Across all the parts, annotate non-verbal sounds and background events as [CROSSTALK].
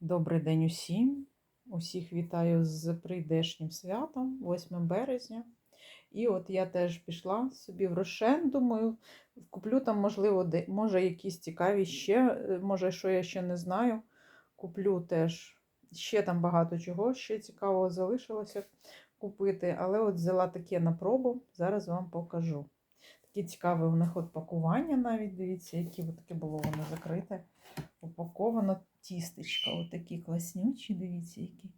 Добрий день усім. Усіх вітаю з прийдешнім святом, 8 березня. І от я теж пішла собі в Рошен, думаю, куплю там, можливо, може, якісь цікаві ще, е, може, що я ще не знаю. Куплю теж ще там багато чого, ще цікавого залишилося купити. Але от взяла таке на пробу, зараз вам покажу. Такі цікаві у них от пакування навіть, дивіться, от таке було воно закрите упаковано тістечка. Отакі класнючі, дивіться, які.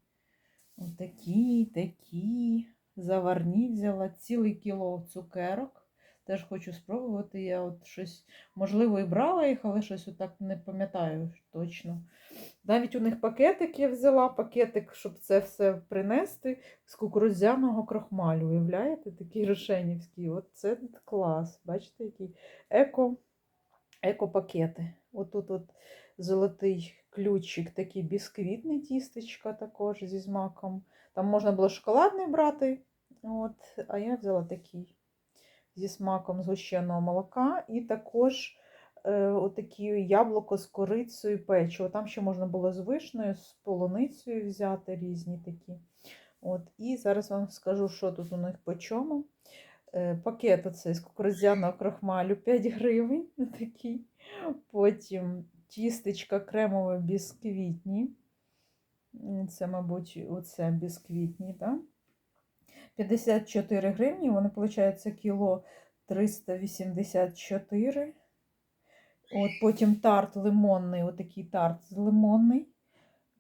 Отакі, такі. Заварні взяла ціле кіло цукерок. Теж хочу спробувати. Я от щось, можливо, і брала їх, але щось отак не пам'ятаю точно. Навіть у них пакетик я взяла, пакетик, щоб це все принести з кукурудзяного крохмалю. Уявляєте, такий рошенівський. От це клас. Бачите, який еко, еко-пакети. Отут от золотий ключик, такий бісквітний тістечка також зі змаком. Там можна було шоколадний брати, от, а я взяла такий зі смаком згущеного молока. І також е, отакі яблуко з корицею печиво. Там ще можна було з вишнею, з полуницею взяти різні такі. От, І зараз вам скажу, що тут у них по чому. Е, Пакет оцей з кукурудзяного крохмалю 5 гривень. [LAUGHS] Такий. Потім тістечка кремове бісквітні. Це, мабуть, оце бісквітні, так? 54 гривні, вони, виходить, кіло 384. От потім тарт лимонний, отакий тарт лимонний.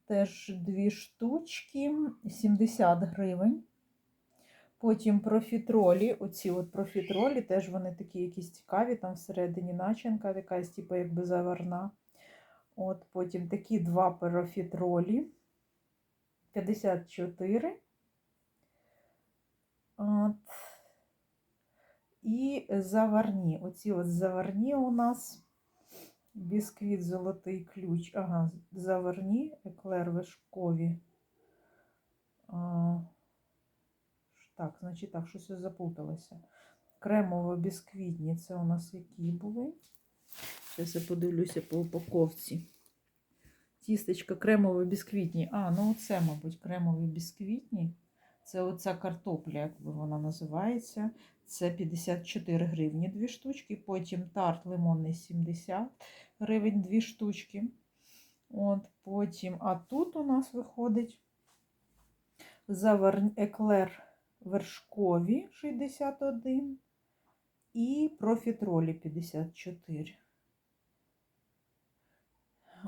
Теж дві штучки, 70 гривень. Потім профітролі, оці от профітролі, теж вони такі якісь цікаві, там всередині начинка, якась, типу, якби заварна. От Потім такі два профітролі, 54. От. І заварні. Оці от заварні у нас бісквіт золотий ключ. Ага, заварні, еклер вишкові. А, так, значить так, щось заплуталося. Кремово-бісквітні, це у нас які були? Зараз я подивлюся по упаковці. Тістечка кремово-бісквітні. А, ну оце, мабуть, кремові бісквітні. Це оця картопля, як вона називається. Це 54 гривні дві штучки. Потім тарт лимонний 70 гривень дві штучки. От, потім, а тут у нас виходить заварні еклер вершкові 61 і профітролі 54.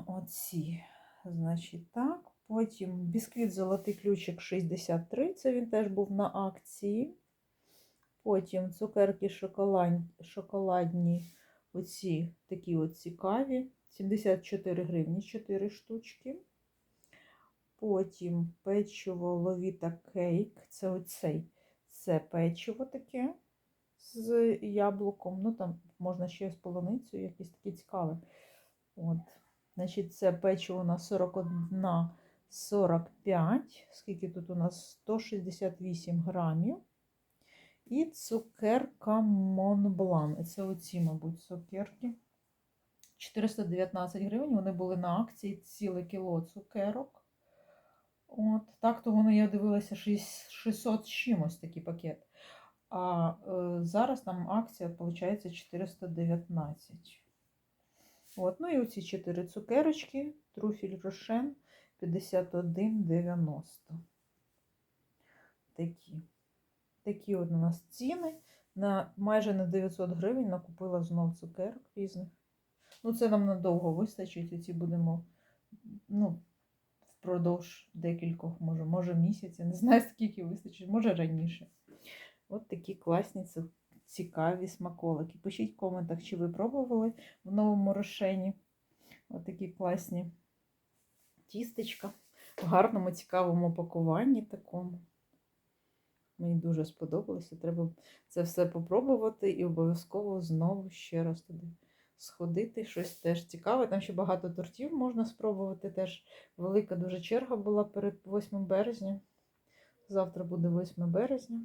Оці, значить, так. Потім бісквіт золотий ключик 63, це він теж був на акції. Потім цукерки шоколад... шоколадні, оці такі от цікаві. 74 гривні 4 штучки. Потім печиво ловіта кейк. Це оцей. Це печиво таке з яблуком. Ну, там можна ще з полуницею, якесь таке цікаве. От. Значить, це печиво у нас 41, 45. Скільки тут у нас 168 грамів. І цукерка Монблан. Це оці, мабуть, цукерки. 419 гривень. Вони були на акції ціле кіло цукерок. От, так то воно я дивилася 600 з чимось такий пакет. А е, зараз там акція, виходить, 419. От, ну і оці 4 цукерочки, труфіль рошен 51,90. Такі. Такі от у нас ціни. На майже на 900 гривень накупила знов цукерок різних. Ну, це нам надовго вистачить. Оці будемо, ну, впродовж декількох, може, може місяця. Не знаю, скільки вистачить, може раніше. От такі класні ці- цікаві смаколики. Пишіть в коментах, чи ви пробували в новому рошені. От такі класні тістечка в гарному, цікавому пакуванні такому. Мені дуже сподобалося. Треба це все попробувати і обов'язково знову ще раз туди сходити. Щось теж цікаве. Там ще багато тортів можна спробувати. Теж велика дуже черга була перед 8 березня. Завтра буде 8 березня.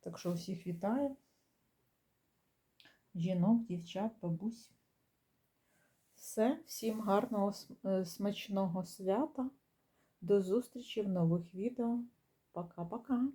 Так що всіх вітаю. Жінок, дівчат, бабусь. Все, всім гарного е, смачного свята. До зустрічі в нових відео. Пока-пока.